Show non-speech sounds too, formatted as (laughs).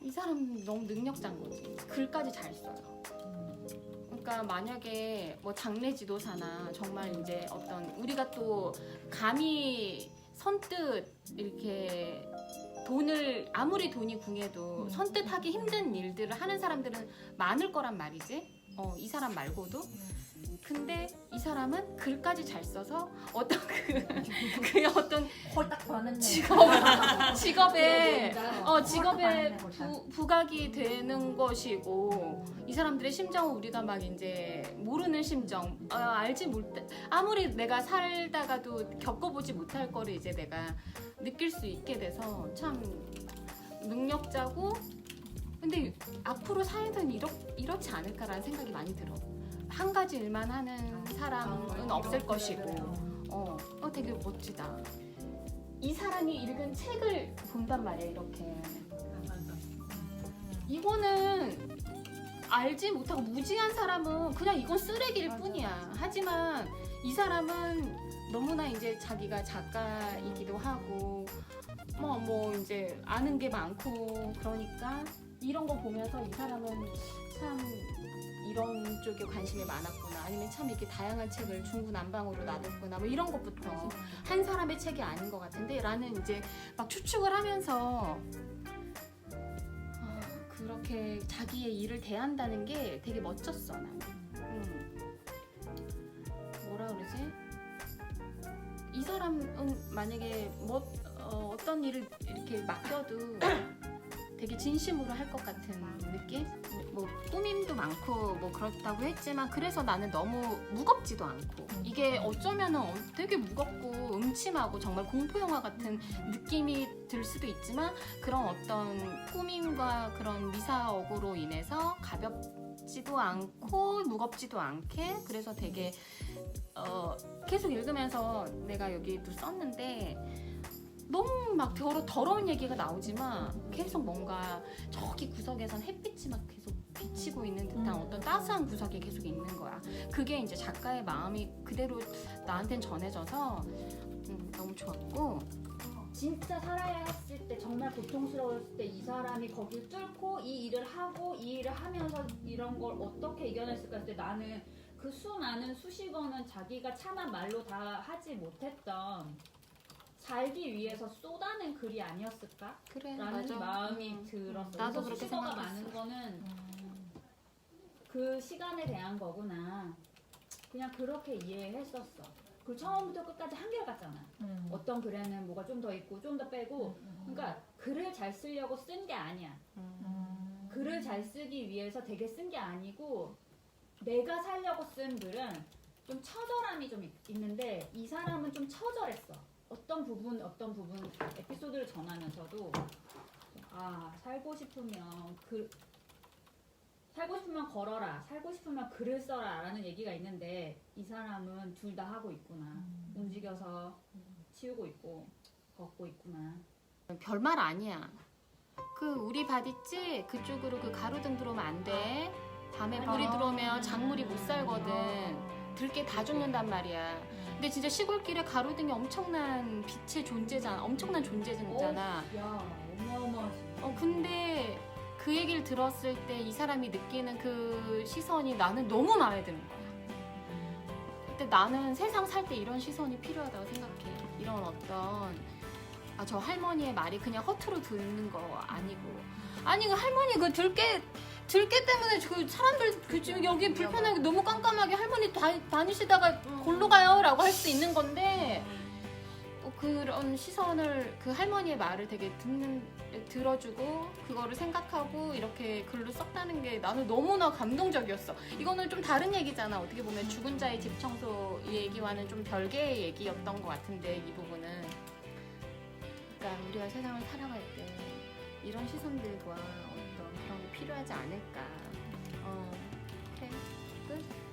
이 사람 너무 능력자인 거지. 글까지 잘 써요. 그러니까 만약에 뭐 장례 지도사나 정말 이제 어떤 우리가 또 감히 선뜻 이렇게 돈을 아무리 돈이 궁해도 음. 선뜻 하기 힘든 일들을 하는 사람들은 많을 거란 말이지. 어, 이 사람 말고도. 근데 이 사람은 글까지 잘 써서 어떤 그, 그 어떤 홀딱. 직업 (laughs) 직업에 어 직업에 부, 부각이 되는 것이고 이 사람들의 심정은 우리가 막 이제 모르는 심정 어, 알지 못해 아무리 내가 살다가도 겪어보지 못할 거를 이제 내가 느낄 수 있게 돼서 참 능력자고 근데 앞으로 사회는 이렇, 이렇지 않을까라는 생각이 많이 들어 한 가지 일만 하는 사람은 없을 것이고. 어, 어 되게 멋지다. 이 사람이 읽은 책을 본단 말이야 이렇게. 이거는 알지 못하고 무지한 사람은 그냥 이건 쓰레기일. 뿐이야. 하지만 이 사람은 너무나 이제 자기가 작가이기도 하고 뭐 뭐 이제 아는 게 많고 그러니까 이런 거 보면서 이 사람은 참 이런 쪽에 관심이 많았구나. 아니면 참 이렇게 다양한 책을 중구난방으로 놔뒀구나. 뭐 이런 것부터 한 사람의 책이 아닌 것 같은데 라는 이제 막 추측을 하면서 어, 그렇게 자기의 일을 대한다는 게 되게 멋졌어 나는. 음. 뭐라 그러지? 이 사람은 만약에 뭐 어, 어떤 일을 이렇게 맡겨도 (coughs) 되게 진심으로 할 것 같은 느낌? 뭐 꾸밈도 많고 뭐 그렇다고 했지만 그래서 나는 너무 무겁지도 않고 이게 어쩌면은 어- 되게 무겁고 음침하고 정말 공포 영화 같은 느낌이 들 수도 있지만 그런 어떤 꾸밈과 그런 미사억으로 인해서 가볍지도 않고 무겁지도 않게 그래서 되게 어 계속 읽으면서 내가 여기도 썼는데 너무 막 더러, 더러운 얘기가 나오지만 계속 뭔가 저기 구석에선 햇빛이 막 계속 비치고 있는 듯한 음. 어떤 따스한 구석이 계속 있는 거야. 그게 이제 작가의 마음이 그대로 나한텐 전해져서 음, 너무 좋았고 진짜 살아야 했을 때 정말 고통스러웠을 때 이 사람이 거길 뚫고 이 일을 하고 이 일을 하면서 이런 걸 어떻게 이겨냈을까 했을 때 나는 그 수많은 수식어는 자기가 참한 말로 다 하지 못했던 살기 위해서 쏟아낸 글이 아니었을까? 그래 라는 맞아. 마음이 음. 들었어. 나도 그렇게 생각했어. 많은 거는 그 시간에 대한 거구나. 그냥 그렇게 이해했었어. 그 처음부터 끝까지 한결 같잖아. 음. 어떤 글에는 뭐가 좀 더 있고 좀 더 빼고 그러니까 글을 잘 쓰려고 쓴 게 아니야. 음. 글을 잘 쓰기 위해서 되게 쓴 게 아니고 내가 살려고 쓴 글은 좀 처절함이 좀 있- 있는데 이 사람은 좀 처절했어. 어떤 부분 어떤 부분 에피소드를 전하면서도 아 살고 싶으면 글 살고 싶으면 걸어라 살고 싶으면 글을 써라 라는 얘기가 있는데 이 사람은 둘 다 하고 있구나 움직여서 치우고 있고 걷고 있구나 별말 아니야. 그 우리 밭 있지? 그쪽으로 그 가로등 들어오면 안 돼. 밤에 불이 아. 들어오면 작물이 못 살거든. 들깨 다 죽는단 말이야. 근데 진짜 시골길에 가로등이 엄청난 빛의 존재잖아. 엄청난 존재잖아. 야 어마어마하지 어 근데 그 얘기를 들었을 때 이 사람이 느끼는 그 시선이 나는 너무 마음에 드는 거야. 근데 나는 세상 살 때 이런 시선이 필요하다고 생각해. 이런 어떤 아 저 할머니의 말이 그냥 허투루 듣는 거 아니고 아니 그 할머니 그 들깨 들깨 때문에 그 사람들 그 지금 여기 불편하게 너무 깜깜하게 할머니 다, 다니시다가 골로 가요라고 할 수 있는 건데 또 그런 시선을 그 할머니의 말을 되게 듣는 들어주고 그거를 생각하고 이렇게 글로 썼다는 게 나는 너무나 감동적이었어. 이거는 좀 다른 얘기잖아. 어떻게 보면 죽은 자의 집 청소 얘기와는 좀 별개의 얘기였던 것 같은데 이 부분은. 그러니까 우리가 세상을 살아갈 때 이런 시선들과 어떤 그런 게 필요하지 않을까. 어, 그래. 끝.